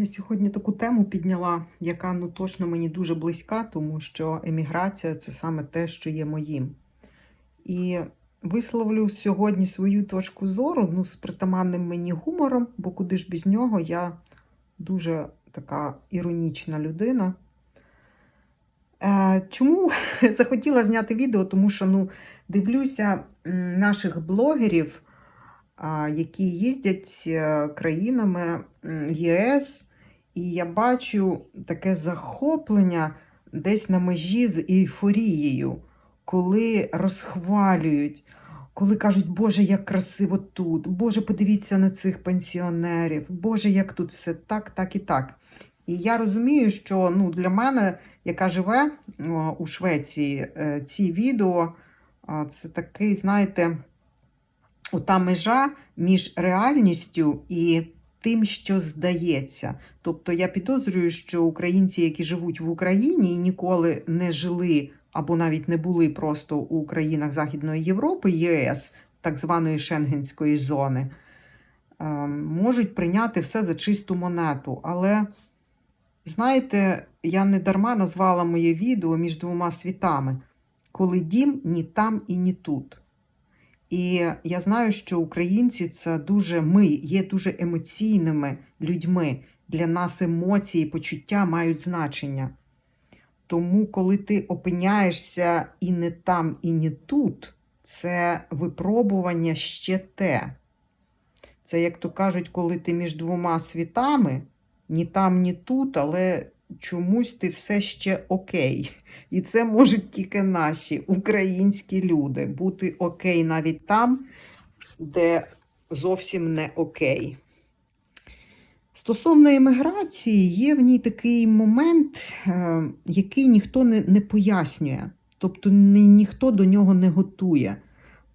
Я сьогодні таку тему підняла, яка ну точно мені дуже близька, тому що еміграція це саме те, що є моїм. І висловлю сьогодні свою точку зору ну, з притаманним мені гумором, бо куди ж без нього я дуже така іронічна людина. Е, Чому захотіла зняти відео? Тому що ну, дивлюся наших блогерів, які їздять е, країнами ЄС, і я бачу таке захоплення десь на межі з ейфорією, коли розхвалюють, коли кажуть, Боже, як красиво тут, Боже, подивіться на цих пенсіонерів, Боже, як тут все так, так і так. І я розумію, що ну, для мене, яка живе у Швеції, е, ці відео це такий, знаєте, ота межа між реальністю і тим, що здається. Тобто я підозрюю, що українці, які живуть в Україні і ніколи не жили або навіть не були просто у країнах Західної Європи, ЄС, так званої Шенгенської зони, е, можуть прийняти все за чисту монету. Але, знаєте, я не дарма назвала моє відео між двома світами, коли дім ні там і ні тут. І я знаю, що українці це дуже ми є дуже емоційними людьми. Для нас емоції, почуття мають значення. Тому, коли ти опиняєшся і не там, і не тут, це випробування ще те. Це, як то кажуть, коли ти між двома світами, ні там, ні тут, але чомусь ти все ще окей. І це можуть тільки наші українські люди бути окей навіть там, де зовсім не окей. Стосовно еміграції, є в ній такий момент, е, який ніхто не, не пояснює, тобто ні, ніхто до нього не готує.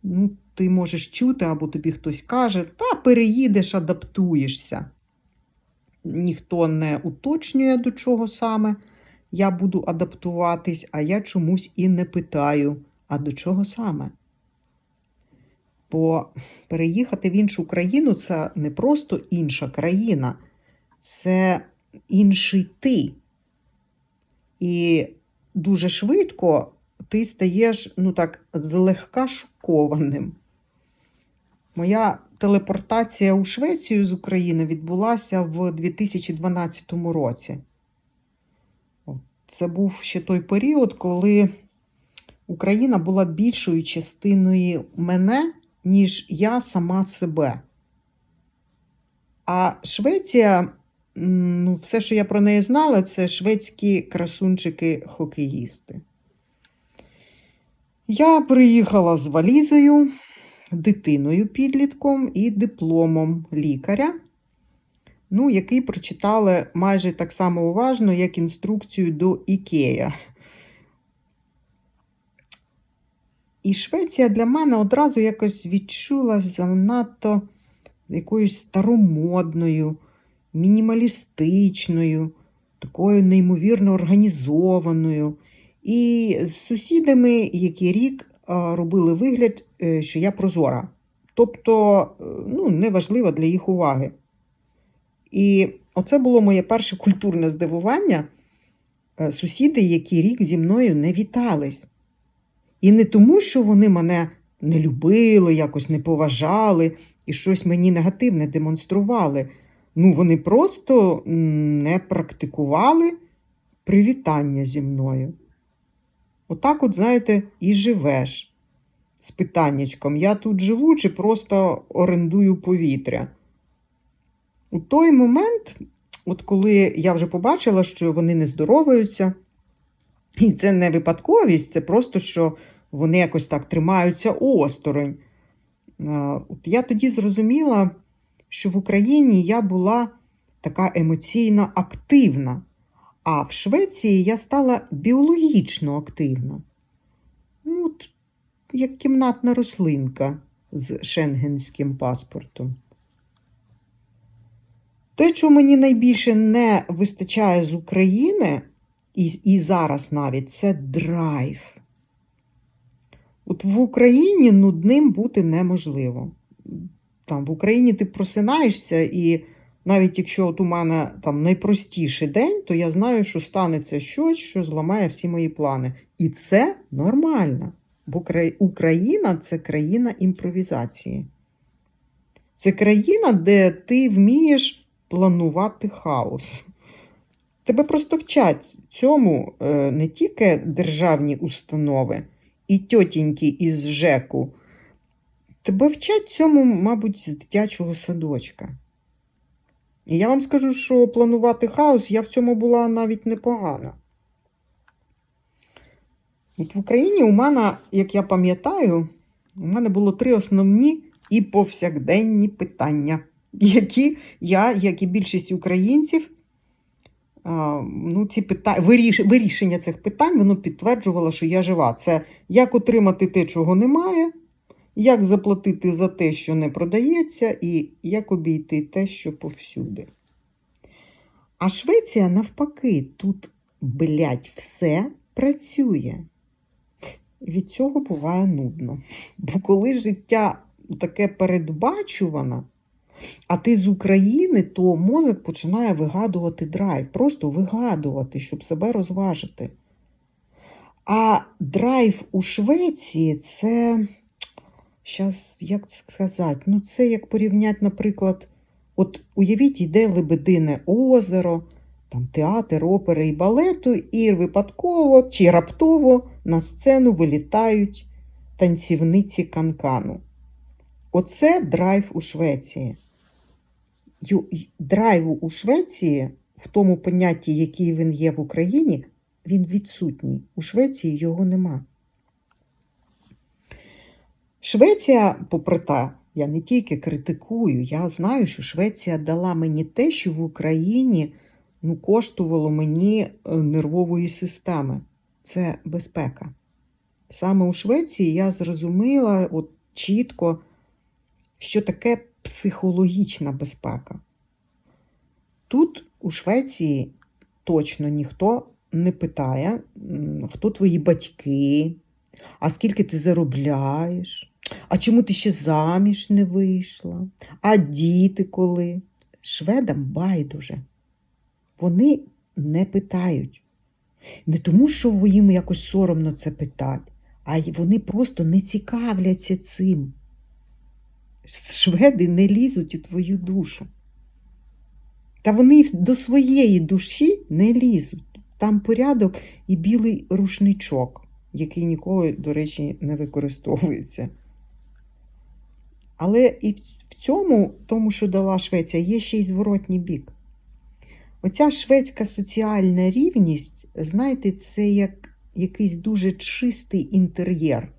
Ну, ти можеш чути, або тобі хтось каже, та переїдеш, адаптуєшся. Ніхто не уточнює, до чого саме я буду адаптуватись, а я чомусь і не питаю, а до чого саме. Бо переїхати в іншу країну це не просто інша країна, це інший ти. І дуже швидко ти стаєш, ну так, злегка шокованим. Моя телепортація у Швецію з України відбулася в 2012 році. Це був ще той період, коли Україна була більшою частиною мене, ніж я сама себе. А Швеція, ну, все, що я про неї знала, це шведські красунчики-хокеїсти. Я приїхала з валізою, дитиною підлітком і дипломом лікаря ну, який прочитали майже так само уважно, як інструкцію до Ікея. І Швеція для мене одразу якось відчулася занадто якоюсь старомодною, мінімалістичною, такою неймовірно організованою. І з сусідами, які рік робили вигляд, е, що я прозора. Тобто, е, ну, неважливо для їх уваги. І оце було моє перше культурне здивування. Е, сусіди, які рік зі мною не вітались. І не тому, що вони мене не любили, якось не поважали і щось мені негативне демонстрували. Ну, вони просто не практикували привітання зі мною. Отак, от, знаєте, і живеш з питаннячком: я тут живу чи просто орендую повітря. У той момент, от коли я вже побачила, що вони не здороваються, і це не випадковість, це просто, що вони якось так тримаються осторонь. От Я тоді зрозуміла, що в Україні я була така емоційно активна, а в Швеції я стала біологічно активна. Ну, от, Як кімнатна рослинка з шенгенським паспортом. Те, що мені найбільше не вистачає з України, і і зараз навіть, це драйв. От в Україні нудним бути неможливо. Там В Україні ти просинаєшся і Навіть якщо от у мене там найпростіший день, то я знаю, що станеться щось, що зламає всі мої плани. І це нормально. Бо Україна це країна імпровізації. Це країна, де ти вмієш планувати хаос. Тебе просто вчать цьому е, не тільки державні установи і тьотіньки із ЖЕКу. Тебе вчать цьому, мабуть, з дитячого садочка. І я вам скажу, що планувати хаос я в цьому була навіть непогана. От в Україні у мене, як я пам'ятаю, у мене було три основні і повсякденні питання, які я, як і більшість українців, ну, ці питання, виріш, вирішення цих питань воно підтверджувало, що я жива. Це як отримати те, чого немає, як заплатити за те, що не продається, і як обійти те, що повсюди. А Швеція навпаки, тут, блядь, все працює. Від цього буває нудно. Бо коли життя таке передбачуване, а ти з України, то мозок починає вигадувати драйв, просто вигадувати, щоб себе розважити. А драйв у Швеції це, щас, як це сказати, ну це як порівняти, наприклад, от уявіть, йде Лебедине озеро, там театр, опери і балету, і випадково чи раптово на сцену вилітають танцівниці канкану. Оце драйв у Швеції. Драйву у Швеції, в тому понятті, який він є в Україні, він відсутній. У Швеції його нема. Швеція, попри те, я не тільки критикую, я знаю, що Швеція дала мені те, що в Україні ну, коштувало мені е, нервової системи. Це безпека. Саме у Швеції я зрозуміла от чітко, що таке психологічна безпека. Тут у Швеції точно ніхто не питає, хто твої батьки, а скільки ти заробляєш, а чому ти ще заміж не вийшла, а діти коли. Шведам байдуже. Вони не питають. Не тому, що їм якось соромно це питати, а вони просто не цікавляться цим. Шведи не лізуть у твою душу. Та вони до своєї душі не лізуть. Там порядок і білий рушничок, який ніколи, до речі, не використовується. Але і в- цьому, тому, що дала Швеція, є ще й зворотній бік. Оця шведська соціальна рівність, знаєте, це як якийсь дуже чистий інтер'єр е,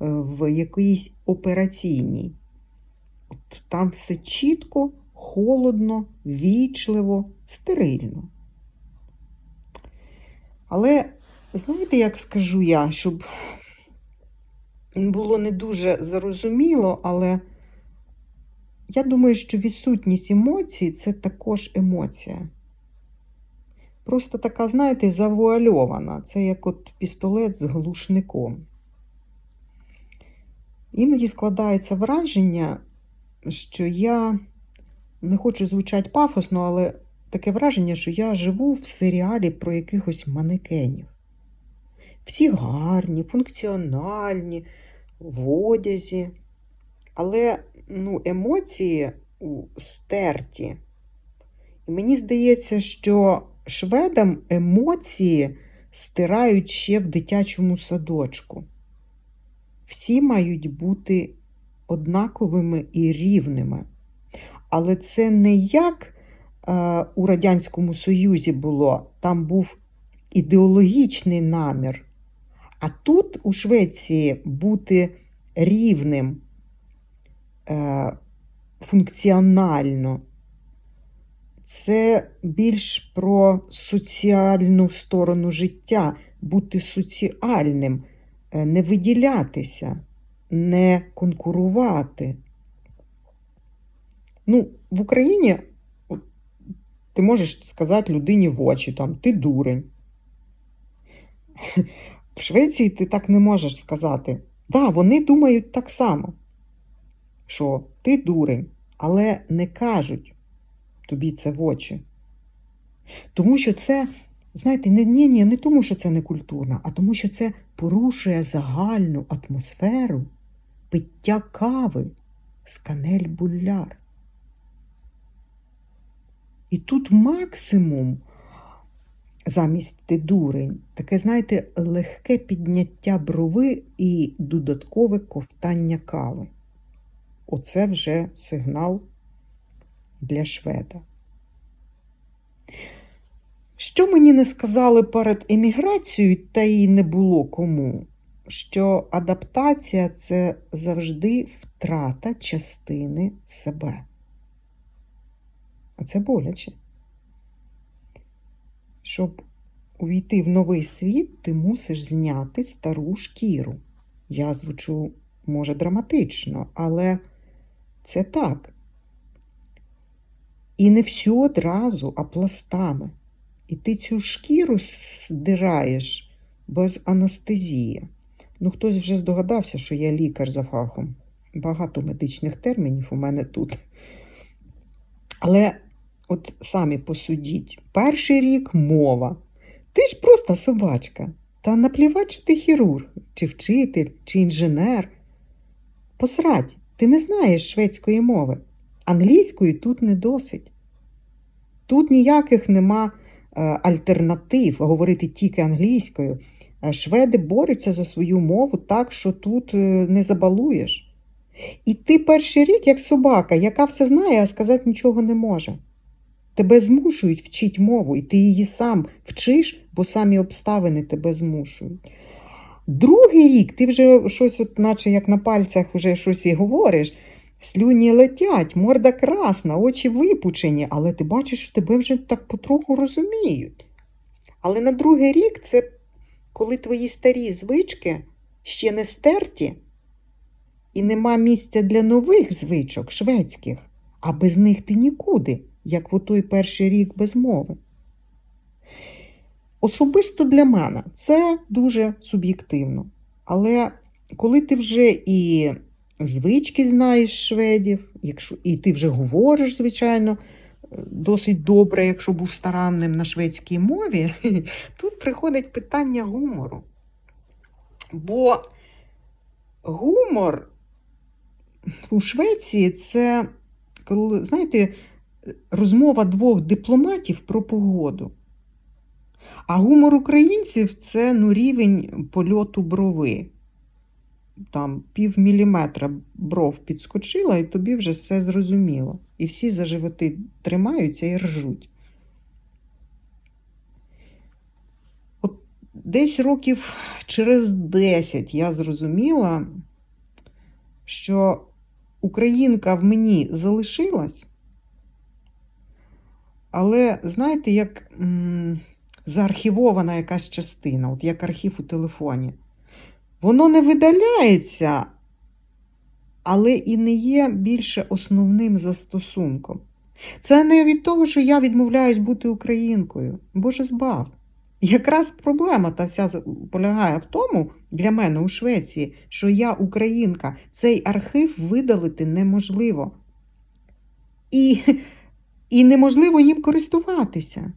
в якоїсь операційній. От там все чітко, холодно, вічливо, стерильно. Але знаєте, як скажу я, щоб було не дуже зрозуміло, але я думаю, що відсутність емоцій це також емоція. Просто така, знаєте, завуальована. Це як от пістолет з глушником. Іноді складається враження, що я не хочу звучати пафосно, але таке враження, що я живу в серіалі про якихось манекенів. Всі гарні, функціональні, в одязі. Але ну, емоції у- стерті. І мені здається, що шведам емоції стирають ще в дитячому садочку. Всі мають бути однаковими і рівними. Але це не як е, у Радянському Союзі було, там був ідеологічний намір. А тут у Швеції бути рівним е, функціонально. Це більш про соціальну сторону життя, бути соціальним, е, не виділятися, не конкурувати. Ну, в Україні ти можеш сказати людині в очі, там, ти дурень. В Швеції ти так не можеш сказати. Так, вони думають так само, що ти дурень, але не кажуть. тобі це в очі. Тому що це, знаєте, не, ні, ні, не тому, що це не культурно, а тому, що це порушує загальну атмосферу пиття кави з канель булляр. І тут максимум замість ти дурень, таке, знаєте, легке підняття брови і додаткове ковтання кави. Оце вже сигнал для шведа. Що мені не сказали перед еміграцією, та й не було кому, що адаптація це завжди втрата частини себе. А це боляче. Щоб увійти в новий світ, ти мусиш зняти стару шкіру. Я звучу, може, драматично, але це так. І не всю одразу, а пластами. І ти цю шкіру здираєш без анестезії. Ну, хтось вже здогадався, що я лікар за фахом. Багато медичних термінів у мене тут. Але от самі посудіть, перший рік мова. Ти ж просто собачка. Та наплівати, що ти хірург, чи вчитель, чи інженер. Посрать, ти не знаєш шведської мови. Англійської тут не досить. Тут ніяких нема е, альтернатив говорити тільки англійською. Шведи борються за свою мову так, що тут е, не забалуєш. І ти перший рік, як собака, яка все знає, а сказати нічого не може. Тебе змушують вчити мову, і ти її сам вчиш, бо самі обставини тебе змушують. Другий рік ти вже щось, от, наче як на пальцях, вже щось і говориш. Слюні летять, морда красна, очі випучені, але ти бачиш, що тебе вже так потроху розуміють. Але на другий рік це коли твої старі звички ще не стерті, і нема місця для нових звичок шведських, а без них ти нікуди, як в той перший рік без мови. Особисто для мене це дуже суб'єктивно. Але коли ти вже і звички знаєш шведів, якщо, і ти вже говориш, звичайно, досить добре, якщо був старанним на шведській мові, тут приходить питання гумору. Бо гумор у Швеції це, коли, знаєте, розмова двох дипломатів про погоду. А гумор українців це ну, рівень польоту брови. Там пів міліметра бров підскочила, і тобі вже все зрозуміло. І всі за животи тримаються і ржуть. От десь років через 10 я зрозуміла, що українка в мені залишилась, але, знаєте, як м, заархівована якась частина, от як архів у телефоні. Воно не видаляється, але і не є більше основним застосунком. Це не від того, що я відмовляюсь бути українкою. Боже збав. Якраз проблема та вся полягає в тому, для мене у Швеції, що я українка, цей архів видалити неможливо. І, і неможливо їм користуватися.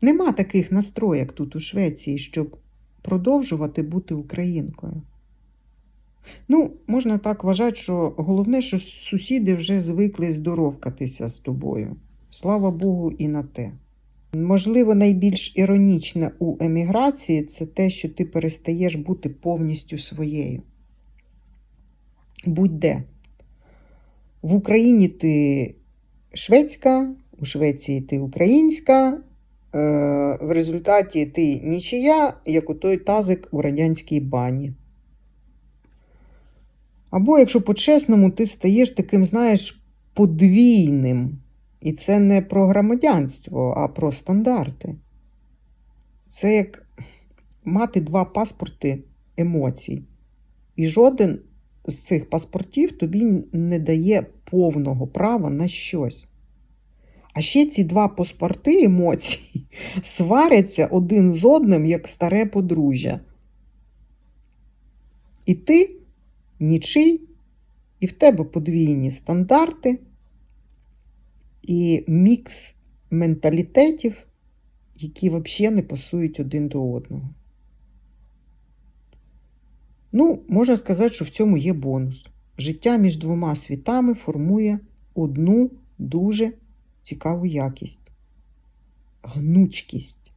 Нема таких настроєк тут у Швеції, щоб продовжувати бути українкою. Ну, можна так вважати, що головне, що сусіди вже звикли здоровкатися з тобою. Слава Богу, і на те. Можливо, найбільш іронічне у еміграції це те, що ти перестаєш бути повністю своєю. Будь-де. В Україні ти шведська, у Швеції ти українська, в результаті ти нічия, як у той тазик у радянській бані. Або, якщо по-чесному, ти стаєш таким, знаєш, подвійним. І це не про громадянство, а про стандарти. Це як мати два паспорти емоцій. І жоден з цих паспортів тобі не дає повного права на щось. А ще ці два паспорти емоцій сваряться один з одним, як старе подружжя. І ти нічий, і в тебе подвійні стандарти. і мікс менталітетів, які взагалі не пасують один до одного. Ну, можна сказати, що в цьому є бонус. Життя між двома світами формує одну дуже цікаву якість гнучкість,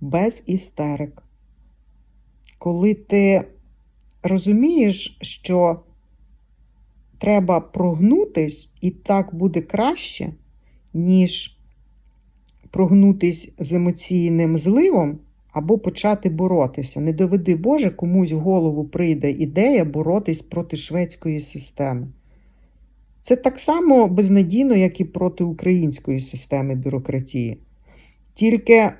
без істерик. Коли ти розумієш, що треба прогнутись, і так буде краще, ніж прогнутись з емоційним зливом або почати боротися. Не доведи Боже, комусь в голову прийде ідея боротись проти шведської системи. Це так само безнадійно, як і проти української системи бюрократії. Тільки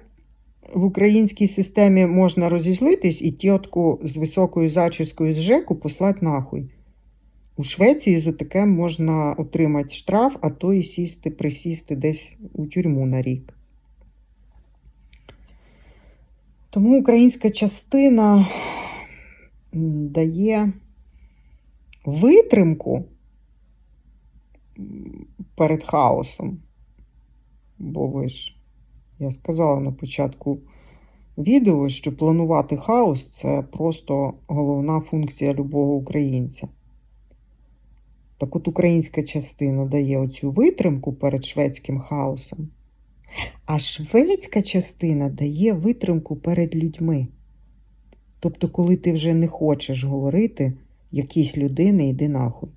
в українській системі можна розізлитись і тітку з високою зачіскою з ЖЕКу послати нахуй. У Швеції за таке можна отримати штраф, а то і сісти, присісти десь у тюрму на рік. Тому українська частина дає витримку перед хаосом. Бо ви ж, я сказала на початку відео, що планувати хаос це просто головна функція любого українця. Так от українська частина дає оцю витримку перед шведським хаосом, а шведська частина дає витримку перед людьми. Тобто, коли ти вже не хочеш говорити якійсь людини, йди нахуй.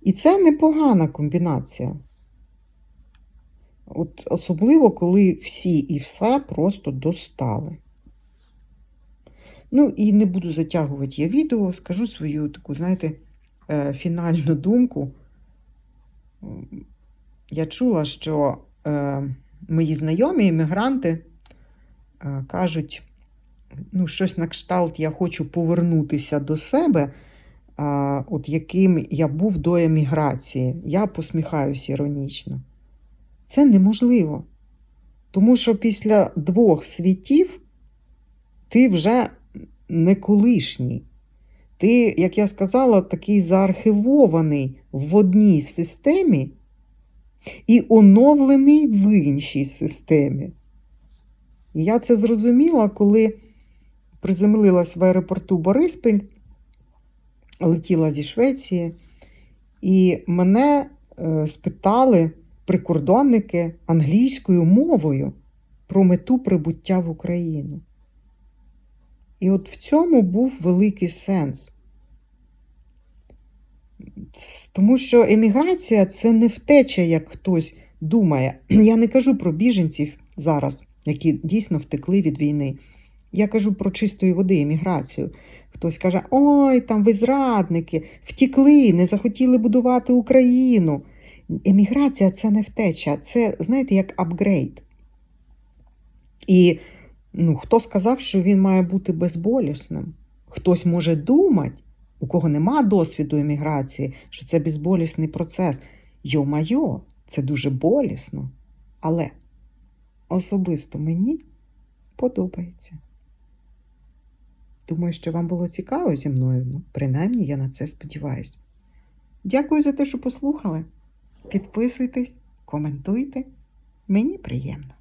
І це непогана комбінація. От особливо, коли всі і все просто достали. Ну, і не буду затягувати я відео, скажу свою таку, знаєте, е, фінальну думку. Я чула, що е, мої знайомі іммігранти е, кажуть, ну, щось на кшталт, я хочу повернутися до себе, от яким я був до еміграції. Я посміхаюся іронічно. Це неможливо. Тому що після двох світів ти вже не колишній. Ти, як я сказала, такий заархивований в одній системі і оновлений в іншій системі. І я це зрозуміла, коли приземлилась в аеропорту Бориспіль, летіла зі Швеції, і мене е, спитали прикордонники англійською мовою про мету прибуття в Україну. І от в цьому був великий сенс. Тому що еміграція це не втеча, як хтось думає. Я не кажу про біженців зараз, які дійсно втекли від війни. Я кажу про чистої води еміграцію. Хтось каже: ой, там ви зрадники, втікли, не захотіли будувати Україну. Еміграція це не втеча, це, знаєте, як апгрейд. І ну, хто сказав, що він має бути безболісним? Хтось може думати, у кого нема досвіду еміграції, що це безболісний процес. Йо-майо, це дуже болісно. Але особисто мені подобається. Думаю, що вам було цікаво зі мною. Ну, принаймні, я на це сподіваюся. Дякую за те, що послухали. Підписуйтесь, коментуйте. Мені приємно.